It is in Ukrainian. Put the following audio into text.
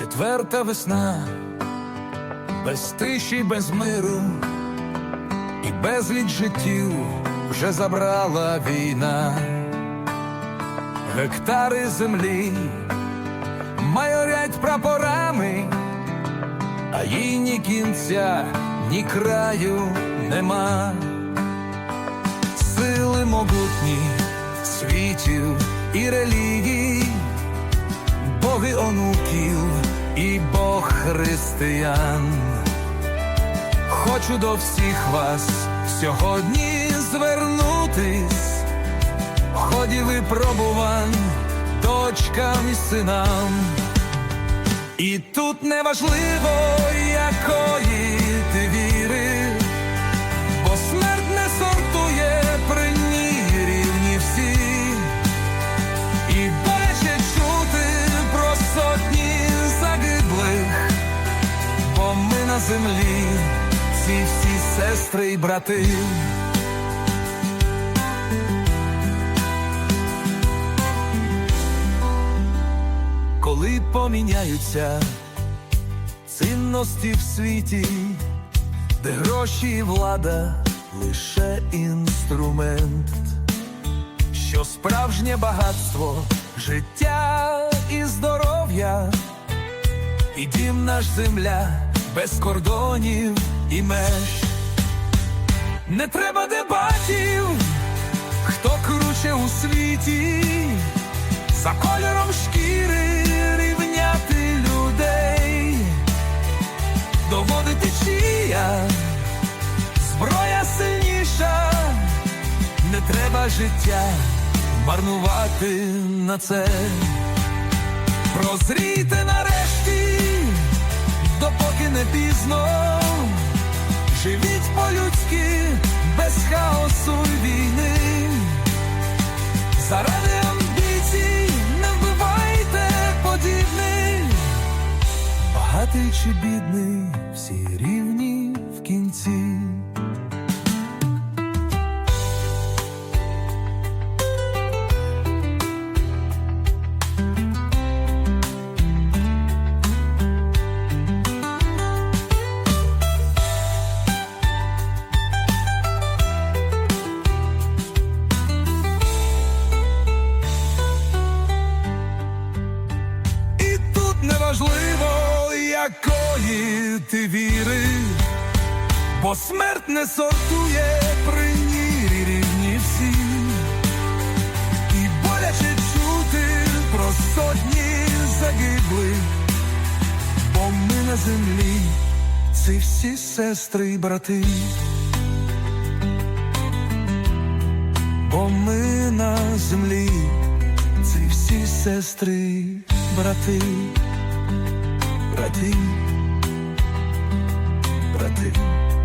Четверта весна, без тиші, без миру, і безліч життів вже забрала війна, гектари землі майорять прапорами, а їй ні кінця, ні краю нема. Сили могутні світів і релігій, боги онуків християн. Хочу до всіх вас сьогодні звернутись, в ході випробувань дочкам і синам. І тут неважливо, якої ти віри, землі, ці всі сестри й брати. Коли поміняються цінності в світі, де гроші і влада лише інструмент, що справжнє багатство, життя і здоров'я, і дім наш земля без кордонів і меж. Не треба дебатів, хто круче у світі, за кольором шкіри рівняти людей, доводити чия зброя сильніша, не треба життя марнувати на це. Допоки не пізно. Живіть по-людськи, без хаосу й війни. Заради амбіцій не вбивайте подібних. Багатий чи бідний, всі рівні в кінці. Якої ти віри, бо смерть не сортує при ній рівні всі, і боляче чути про сотні загиблих, бо ми на землі, ці всі сестри й брати. Бо ми на землі, ці всі сестри, брати, брати. tem